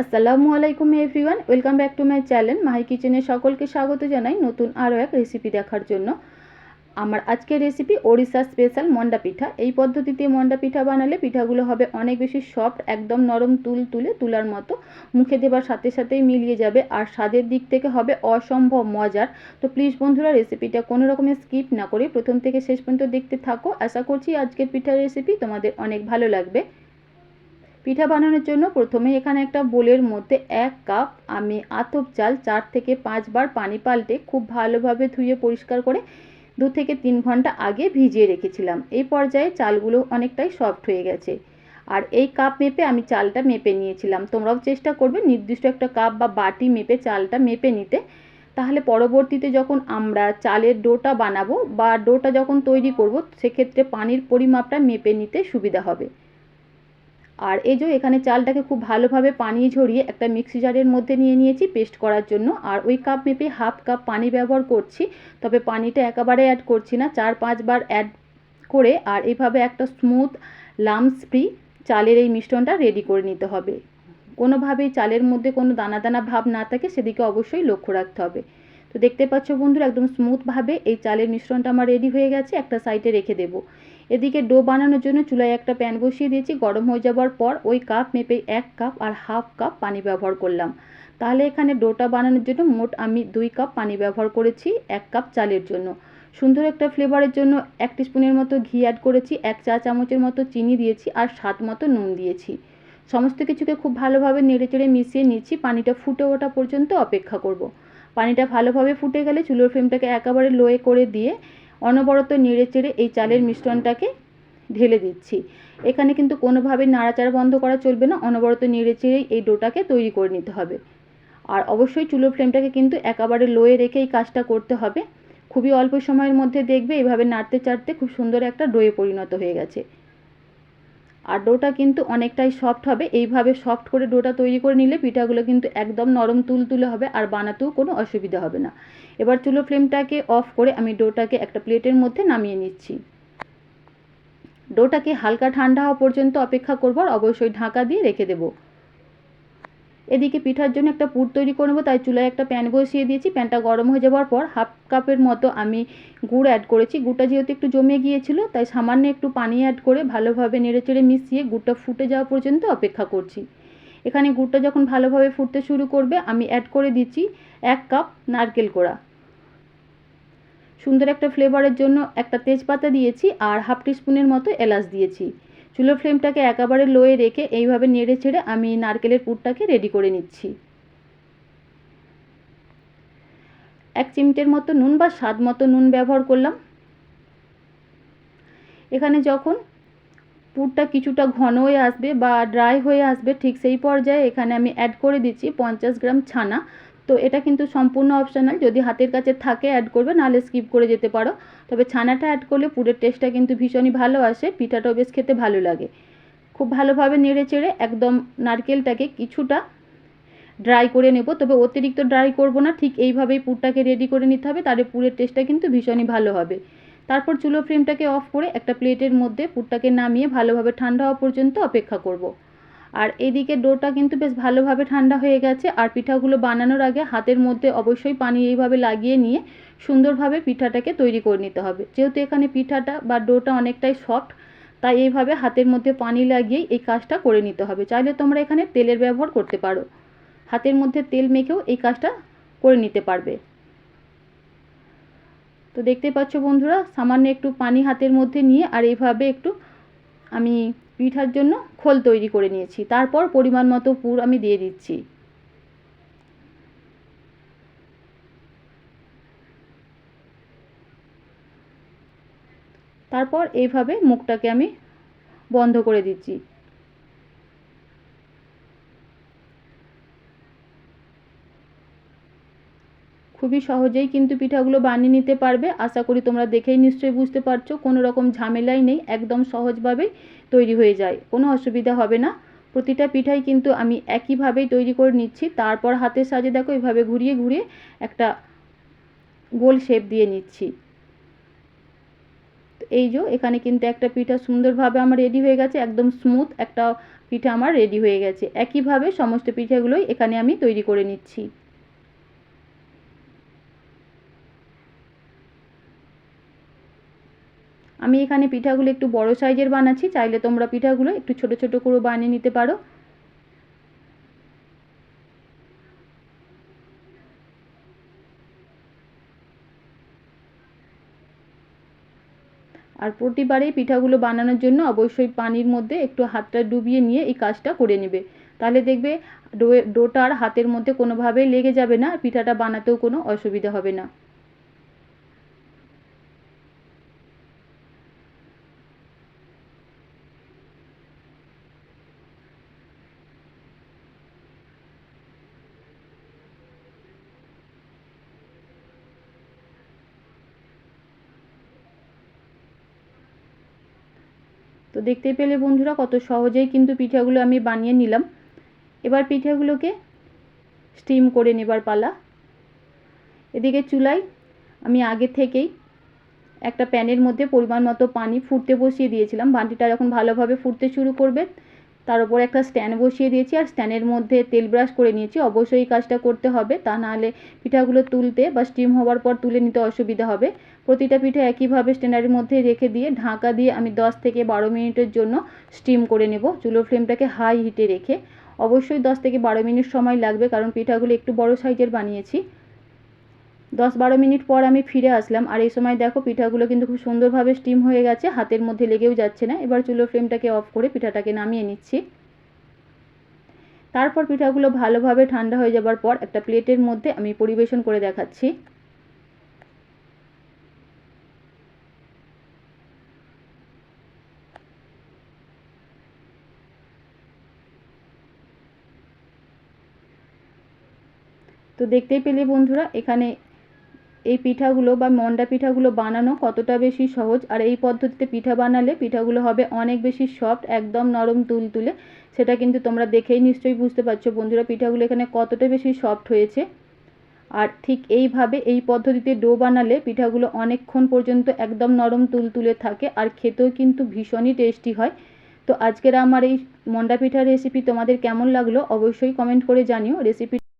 আসসালামু আলাইকুম everyone, welcome back to my channel. Mahi কিচেনে সকলকে স্বাগত জানাই নতুন আরও এক রেসিপি দেখার জন্য। আমার আজকের রেসিপি ওড়িশা স্পেশাল মন্ডা পিঠা। এই পদ্ধতিতে মন্ডা পিঠা বানালে পিঠাগুলো হবে অনেক বেশি সফট একদম নরম তুল তুলে তুলার মতো। মুখে দেবার সাথে সাথেই মিলিয়ে যাবে আর স্বাদের দিক থেকে হবে অসম্ভব মজার। তো প্লিজ বন্ধুরা রেসিপিটা কোনো রকমের স্কিপ না করে প্রথম থেকে শেষ পর্যন্ত দেখতে থাকো। আশা করছি আজকের পিঠার রেসিপি তোমাদের অনেক ভালো লাগবে। পিঠা বানানোর জন্য প্রথমে এখানে একটা বোলের মধ্যে এক কাপ আমি আতপ চাল চার থেকে পাঁচবার পানি পাল্টে খুব ভালোভাবে ধুয়ে পরিষ্কার করে দু থেকে তিন ঘণ্টা আগে ভিজিয়ে রেখেছিলাম। এই পর্যায়ে চালগুলো অনেকটাই সফট হয়ে গেছে। আর এই কাপ মেপে আমি চালটা মেপে নিয়েছিলাম। তোমরাও চেষ্টা করবে নির্দিষ্ট একটা কাপ বা বাটি মেপে চালটা মেপে নিতে। তাহলে পরবর্তীতে যখন আমরা চালের ডোটা বানাবো বা ডোটা যখন তৈরি করব, সেক্ষেত্রে পানির পরিমাপটা মেপে নিতে সুবিধা হবে। আর এই যে এখানে চালটাকে খুব ভালোভাবে পানি ঝরিয়ে একটা মিক্সি জারের মধ্যে নিয়ে নিয়েছি পেস্ট করার জন্য। আর ওই কাপ মেপে হাফ কাপ পানি ব্যবহার করছি, তবে পানিটা একেবারে অ্যাড করছি না। চার পাঁচবার অ্যাড করে আর এইভাবে একটা স্মুথ লামস ফ্রি চালের এই মিশ্রণটা রেডি করে নিতে হবে। কোনোভাবেই চালের মধ্যে কোনো দানা দানা ভাব না থাকে, সেদিকে অবশ্যই লক্ষ্য রাখতে হবে। তো দেখতে পাচ্ছ বন্ধুরা, একদম স্মুথভাবে এই চালের মিশ্রণটা আমার রেডি হয়ে গেছে, একটা সাইডে রেখে দেবো। এদিকে ডো বানানোর জন্য চুলায় একটা প্যান বসিয়ে দিয়েছি। গরম হয়ে যাওয়ার পর ওই কাপ মেপে এক কাপ আর হাফ কাপ পানি ব্যবহার করলাম। তাহলে এখানে ডোটা বানানোর জন্য মোট আমি দুই কাপ পানি ব্যবহার করেছি এক কাপ চালের জন্য। সুন্দর একটা ফ্লেভারের জন্য এক স্পুনের মতো ঘি অ্যাড করেছি, এক চা চামচের মতো চিনি দিয়েছি আর স্বাদ মতো নুন দিয়েছি। সমস্ত কিছুকে খুব ভালোভাবে নেড়ে চেড়ে মিশিয়ে নিচ্ছি, পানিটা ফুটে ওঠা পর্যন্ত অপেক্ষা করব। পানিটা ভালোভাবে ফুটে গেলে চুলোর ফ্লেমটাকে একেবারে লোয়ে করে দিয়ে অনবরত নেড়ে চেড়ে এই চালের মিশ্রণটাকে ঢেলে দিচ্ছি। এখানে কিন্তু কোনোভাবে নাড়াচাড়া বন্ধ করা চলবে না, অনবরত নেড়ে চেড়েই এই ডোটাকে তৈরি করে নিতে হবে। আর অবশ্যই চুলোর ফ্লেমটাকে কিন্তু একেবারে লোয়ে রেখে এই কাজটা করতে হবে। খুবই অল্প সময়ের মধ্যে দেখবে এভাবে নাড়তে চাড়তে খুব সুন্দর একটা ডোয়ে পরিণত হয়ে গেছে। আর ডোটা কিন্তু অনেকটাই সফট হবে। এইভাবে সফট করে ডোটা তৈরি করে নিলে পিঠাগুলো কিন্তু একদম নরম তুলতুলে হবে আর বানাতেও কোনো অসুবিধা হবে না। এবার চুলো ফ্লেমটাকে অফ করে আমি ডোটাকে একটা প্লেটের মধ্যে নামিয়ে নিচ্ছি। ডোটাকে হালকা ঠান্ডা হওয়া পর্যন্ত অপেক্ষা করব আর অবশ্যই ঢাকা দিয়ে রেখে দেবো। এদিকে পিঠার জন্য একটা পুর তৈরি করে নেব, তাই চুলায় একটা প্যান বসিয়ে দিয়েছি। প্যানটা গরম হয়ে যাওয়ার পর হাফ কাপের মতো আমি গুড় অ্যাড করেছি। গুড়টা যেহেতু একটু জমে গিয়েছিল, তাই সামান্য একটু পানি অ্যাড করে ভালোভাবে নেড়েচেড়ে মিশিয়ে গুড়টা ফুটে যাওয়া পর্যন্ত অপেক্ষা করছি। এখানে গুড়টা যখন ভালোভাবে ফুটতে শুরু করবে, আমি অ্যাড করে দিচ্ছি এক কাপ নারকেল কোড়া। সুন্দর একটা ফ্লেভারের জন্য একটা তেজপাতা দিয়েছি আর হাফ টিস্পুনের মতো এলাচ দিয়েছি। চুলোর ফ্লেমটাকে একেবারে লোয়ে রেখে এইভাবে নেড়ে ছেড়ে আমি নারকেলের পুরটাকে রেডি করে নিচ্ছি। এক চিমটের মতো নুন বা স্বাদ মতো নুন ব্যবহার করলাম। এখানে যখন পুরটা কিছুটা ঘন হয়ে আসবে বা ড্রাই হয়ে আসবে ঠিক সেই পর্যায়ে এখানে আমি অ্যাড করে দিচ্ছি পঞ্চাশ গ্রাম ছানা। তো এটা কিন্তু সম্পূর্ণ অপশনাল যদি হাতের কাছে থাকে অ্যাড করবে, নাহলে স্কিপ করে যেতে পারো। তবে ছানাটা অ্যাড করলে পুরের টেস্টটা কিন্তু ভীষণই ভালো আসে, পিঠাটাও বেশ খেতে ভালো লাগে। খুব ভালোভাবে নেড়ে চেড়ে একদম নারকেলটাকে কিছুটা ড্রাই করে নেব। তবে অতিরিক্ত ড্রাই করব না, ঠিক এইভাবেই পুরটাকে রেডি করে নিতে হবে, তাহলে পুরের টেস্টটা কিন্তু ভীষণই ভালো হবে। তারপর চুলো ফ্রেমটাকে অফ করে একটা প্লেটের মধ্যে পুরটাকে নামিয়ে ভালোভাবে ঠান্ডা হওয়া পর্যন্ত অপেক্ষা করব। আর এদিকে ডোটা কিন্তু বেশ ভালোভাবে ঠান্ডা হয়ে গেছে, আর পিঠাগুলো বানানোর আগে হাতের মধ্যে অবশ্যই পানি এইভাবে লাগিয়ে নিয়ে সুন্দরভাবে পিঠাটাকে তৈরি করে নিতে হবে। যেহেতু এখানে পিঠাটা বা ডোটা অনেকটাই সফট, তাই এইভাবে হাতের মধ্যে পানি লাগিয়েই এই কাজটা করে নিতে হবে। চাইলে তোমরা এখানে তেলের ব্যবহার করতে পারো। হাতের মধ্যে তেল মেখেও এই কাজটা করে নিতে পারবে। তো দেখতে পাচ্ছ বন্ধুরা, সামান্য একটু পানি হাতের মধ্যে নিয়ে আর এইভাবে একটু আমি পিঠার জন্য খোল তৈরি করে নিয়েছি। তারপর পরিমাণ মতো পুর আমি দিয়ে দিচ্ছি। তারপর এইভাবে মুখটাকে আমি বন্ধ করে দিচ্ছি। খুবই সহজেই কিন্তু পিঠাগুলো বানিয়ে নিতে পারবে। আশা করি তোমরা দেখেই নিশ্চয়ই বুঝতে পারছ, কোনো রকম ঝামেলাই নেই, একদম সহজভাবেই তৈরি হয়ে যায়, কোনো অসুবিধা হবে না। প্রতিটা পিঠাই কিন্তু আমি একইভাবেই তৈরি করে নিচ্ছি, তারপর হাতের সাজে দেখো, এভাবে ঘুরিয়ে ঘুরিয়ে একটা গোল শেপ দিয়ে নিচ্ছি। এই যে, এখানে কিন্তু একটা পিঠা সুন্দরভাবে আমার রেডি হয়ে গেছে, একদম স্মুথ একটা পিঠা আমার রেডি হয়ে গেছে। একইভাবে সমস্ত পিঠাগুলোই এখানে আমি তৈরি করে নিচ্ছি। আমি এখানে পিঠাগুলো একটু বড় সাইজের বানাচ্ছি, চাইলে তোমরা পিঠাগুলো একটু ছোট ছোট করে বানিয়ে নিতে পারো। আর প্রতিবারেই পিঠাগুলো বানানোর জন্য অবশ্যই পানির মধ্যে একটু হাতটা ডুবিয়ে নিয়ে এই কাজটা করে নেবে। তাহলে দেখবে ডোয়ে ডোটা আর হাতের মধ্যে কোনোভাবেই লেগে যাবে না, পিঠাটা বানাতেও কোনো অসুবিধা হবে না। তো দেখতেই পেলে বন্ধুরা কত সহজেই কিন্তু পিঠাগুলো আমি বানিয়ে নিলাম। এবার পিঠাগুলোকে স্টিম করে নেবার পালা। এদিকে চুলায় আমি আগে থেকেই একটা প্যানের মধ্যে পরিমাণ মতো পানি ফুটতে বসিয়ে দিয়েছিলাম। বাটিটা যখন ভালোভাবে ফুটতে শুরু করবে তার উপর একটা স্ট্যান্ড বসিয়ে দিয়েছি আর স্ট্যান্ডের মধ্যে তেল ব্রাশ করে নিয়েছি। অবশ্যই কাজটা করতে হবে, তা নাহলে পিঠাগুলো তুলতে বা স্টিম হওয়ার পর তুলে নিতে অসুবিধা হবে। প্রতিটা পিঠা একইভাবে স্ট্যান্ডারের মধ্যে রেখে দিয়ে, ঢাকা দিয়ে আমি দশ থেকে বারো মিনিটের জন্য স্টিম করে নেব। চুলো ফ্লেমটাকে হাই হিটে রেখে। অবশ্যই দশ থেকে বারো মিনিট সময় লাগবে, কারণ পিঠাগুলো একটু বড় সাইজের বানিয়েছি। দশ বারো মিনিট পর আমি ফিরে আসলাম। আর এই সময় দেখো পিঠাগুলো কিন্তু খুব সুন্দরভাবে স্টিম হয়ে গেছে, হাতের মধ্যে লেগেও যাচ্ছে না। এবার চুলো ফ্লেমটাকে অফ করে পিঠাটাকে নামিয়ে নিচ্ছি। তারপর পিঠাগুলো ভালোভাবে ঠান্ডা হয়ে যাবার পর একটা প্লেটের মধ্যে আমি পরিবেশন করে দেখাচ্ছি। তো দেখতেই পেলে বন্ধুরা, এখানে এই পিঠাগুলো বা মন্ডা পিঠাগুলো বানানো কতটা বেশি সহজ? আর এই পদ্ধতিতে পিঠা বানালে পিঠাগুলো হবে অনেক বেশি সফট, একদম নরম তুলতুলে সেটা কিন্তু তোমরা দেখেই নিশ্চয়ই বুঝতে পারছ বন্ধুরা, পিঠাগুলো এখানে কতটা বেশি সফট হয়েছে। আর ঠিক এইভাবে এই পদ্ধতিতে ডো বানালে পিঠাগুলো অনেকক্ষণ পর্যন্ত একদম নরম তুলতুলে থাকে আর খেতেও কিন্তু ভীষণই টেস্টি হয়। তো আজকের আমার এই মন্ডা পিঠার রেসিপি তোমাদের কেমন লাগল অবশ্যই কমেন্ট করে জানিও। রেসিপি